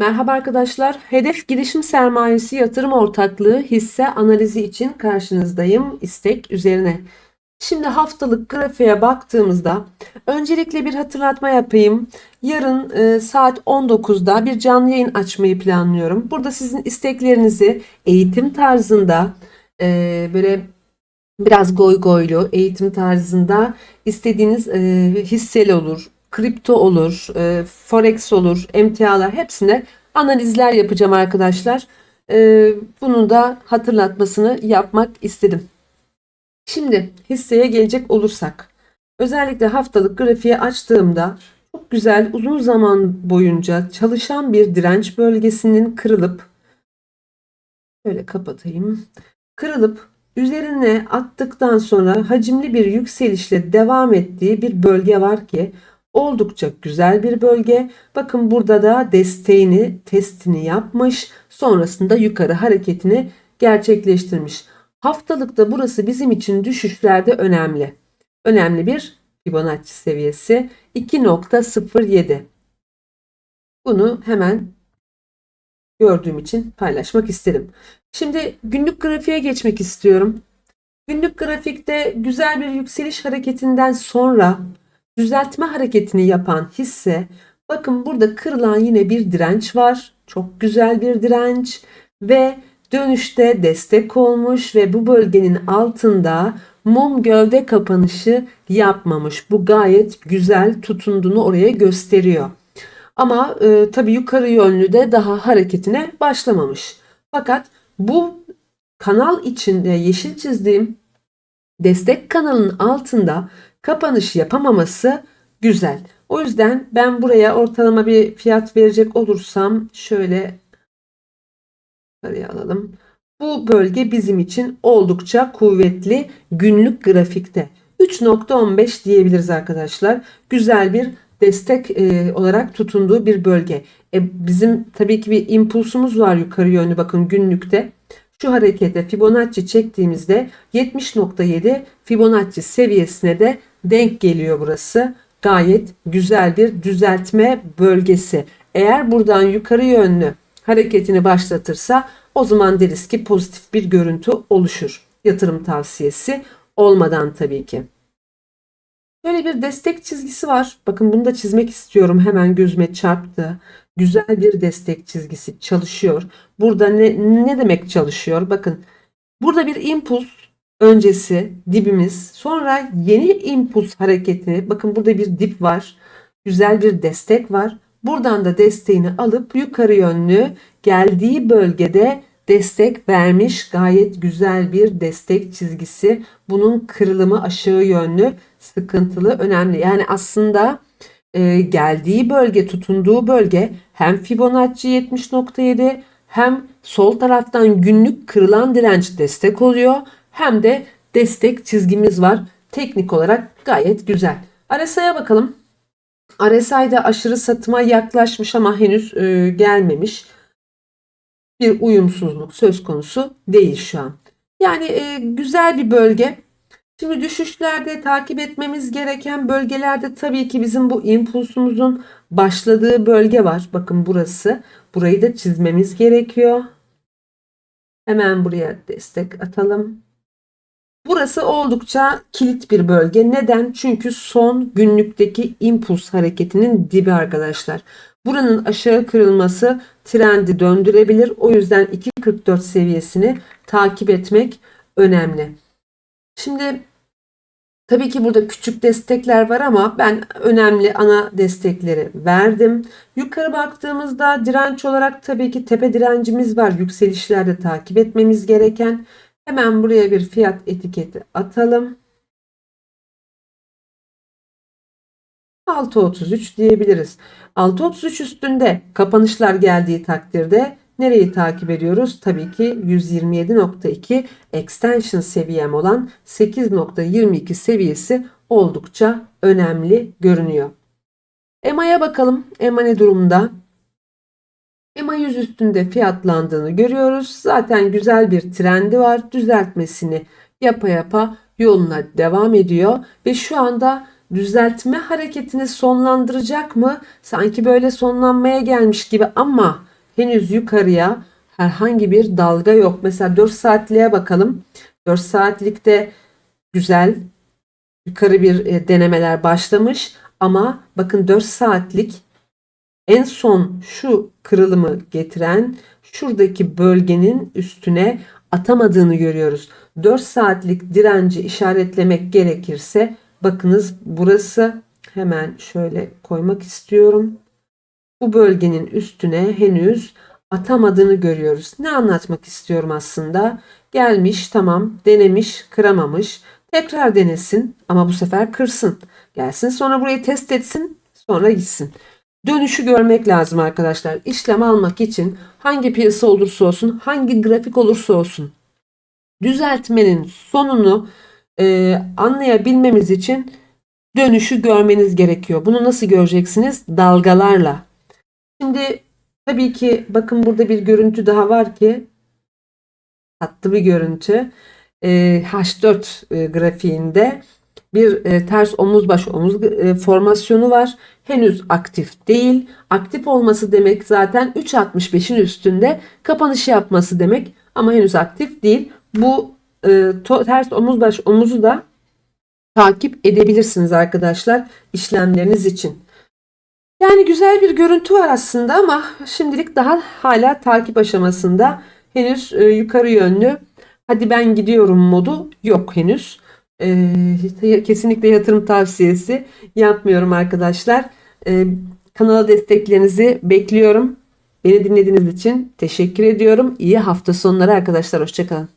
Merhaba arkadaşlar. Hedef Girişim Sermayesi Yatırım Ortaklığı hisse analizi için karşınızdayım istek üzerine. Şimdi haftalık grafiğe baktığımızda öncelikle bir hatırlatma yapayım. Yarın e, saat 19'da bir canlı yayın açmayı planlıyorum. Burada sizin isteklerinizi eğitim tarzında e, böyle biraz goy goylu eğitim tarzında istediğiniz e, hisseli olur, kripto olur, e, forex olur, emtialar hepsine analizler yapacağım arkadaşlar. E, bunun da hatırlatmasını yapmak istedim. Şimdi hisseye gelecek olursak özellikle haftalık grafiği açtığımda çok güzel uzun zaman boyunca çalışan bir direnç bölgesinin kırılıp şöyle kapatayım. Kırılıp üzerine attıktan sonra hacimli bir yükselişle devam ettiği bir bölge var ki oldukça güzel bir bölge. Bakın burada da desteğini, testini yapmış. Sonrasında yukarı hareketini gerçekleştirmiş. Haftalıkta burası bizim için düşüşlerde önemli. Önemli bir Fibonacci seviyesi 2.07. Bunu hemen gördüğüm için paylaşmak istedim. Şimdi günlük grafiğe geçmek istiyorum. Günlük grafikte güzel bir yükseliş hareketinden sonra düzeltme hareketini yapan hisse bakın burada kırılan yine bir direnç var. Çok güzel bir direnç ve dönüşte destek olmuş ve bu bölgenin altında mum gövde kapanışı yapmamış. Bu gayet güzel tutunduğunu oraya gösteriyor. Ama e, tabii yukarı yönlü de daha hareketine başlamamış. Fakat bu kanal içinde yeşil çizdiğim destek kanalının altında kapanış yapamaması güzel. O yüzden ben buraya ortalama bir fiyat verecek olursam şöyle yukarıya alalım. Bu bölge bizim için oldukça kuvvetli günlük grafikte. 3.15 diyebiliriz arkadaşlar. Güzel bir destek e, olarak tutunduğu bir bölge. E, bizim tabii ki bir impulsumuz var yukarı yönlü bakın günlükte. Şu harekete Fibonacci çektiğimizde 70.7 Fibonacci seviyesine de denk geliyor burası. Gayet güzel bir düzeltme bölgesi. Eğer buradan yukarı yönlü hareketini başlatırsa o zaman deriz ki pozitif bir görüntü oluşur. Yatırım tavsiyesi olmadan tabii ki. Böyle bir destek çizgisi var. Bakın bunu da çizmek istiyorum. Hemen gözüme çarptı. Güzel bir destek çizgisi çalışıyor. Burada ne, ne demek çalışıyor? Bakın burada bir impuls öncesi dibimiz. Sonra yeni impuls hareketi. Bakın burada bir dip var. Güzel bir destek var. Buradan da desteğini alıp yukarı yönlü geldiği bölgede destek vermiş. Gayet güzel bir destek çizgisi. Bunun kırılımı aşağı yönlü sıkıntılı önemli. Yani aslında e, geldiği bölge tutunduğu bölge hem Fibonacci 70.7 hem sol taraftan günlük kırılan direnç destek oluyor hem de destek çizgimiz var. Teknik olarak gayet güzel. RSI'ye bakalım. RSI'de aşırı satıma yaklaşmış ama henüz e, gelmemiş. Bir uyumsuzluk söz konusu değil şu an. Yani e, güzel bir bölge. Şimdi düşüşlerde takip etmemiz gereken bölgelerde tabii ki bizim bu impulsumuzun başladığı bölge var. Bakın burası. Burayı da çizmemiz gerekiyor. Hemen buraya destek atalım. Burası oldukça kilit bir bölge. Neden? Çünkü son günlükteki impuls hareketinin dibi arkadaşlar. Buranın aşağı kırılması trendi döndürebilir. O yüzden 2.44 seviyesini takip etmek önemli. Şimdi tabii ki burada küçük destekler var ama ben önemli ana destekleri verdim. Yukarı baktığımızda direnç olarak tabii ki tepe direncimiz var. Yükselişlerde takip etmemiz gereken. Hemen buraya bir fiyat etiketi atalım. 6.33 diyebiliriz. 6.33 üstünde kapanışlar geldiği takdirde nereyi takip ediyoruz? Tabii ki 127.2 extension seviyem olan 8.22 seviyesi oldukça önemli görünüyor. EMA'ya bakalım. EMA ne durumda? EMA 100 üstünde fiyatlandığını görüyoruz. Zaten güzel bir trendi var. Düzeltmesini yapa yapa yoluna devam ediyor ve şu anda düzeltme hareketini sonlandıracak mı? Sanki böyle sonlanmaya gelmiş gibi ama henüz yukarıya herhangi bir dalga yok. Mesela 4 saatliğe bakalım. 4 saatlikte güzel yukarı bir e, denemeler başlamış ama bakın 4 saatlik en son şu kırılımı getiren şuradaki bölgenin üstüne atamadığını görüyoruz. 4 saatlik direnci işaretlemek gerekirse bakınız burası hemen şöyle koymak istiyorum. Bu bölgenin üstüne henüz atamadığını görüyoruz. Ne anlatmak istiyorum aslında? Gelmiş tamam denemiş kıramamış. Tekrar denesin ama bu sefer kırsın. Gelsin sonra burayı test etsin sonra gitsin. Dönüşü görmek lazım arkadaşlar. İşlem almak için hangi piyasa olursa olsun, hangi grafik olursa olsun düzeltmenin sonunu e, anlayabilmemiz için dönüşü görmeniz gerekiyor. Bunu nasıl göreceksiniz? Dalgalarla. Şimdi tabii ki bakın burada bir görüntü daha var ki tatlı bir görüntü. E, H4 e, grafiğinde bir e, ters omuz baş omuz e, formasyonu var. Henüz aktif değil. Aktif olması demek zaten 3.65'in üstünde kapanış yapması demek ama henüz aktif değil. Bu e, to, ters omuz baş omuzu da takip edebilirsiniz arkadaşlar işlemleriniz için. Yani güzel bir görüntü var aslında ama şimdilik daha hala takip aşamasında. Henüz e, yukarı yönlü hadi ben gidiyorum modu yok henüz. E, kesinlikle yatırım tavsiyesi yapmıyorum arkadaşlar. E, kanala desteklerinizi bekliyorum. Beni dinlediğiniz için teşekkür ediyorum. İyi hafta sonları arkadaşlar. Hoşçakalın.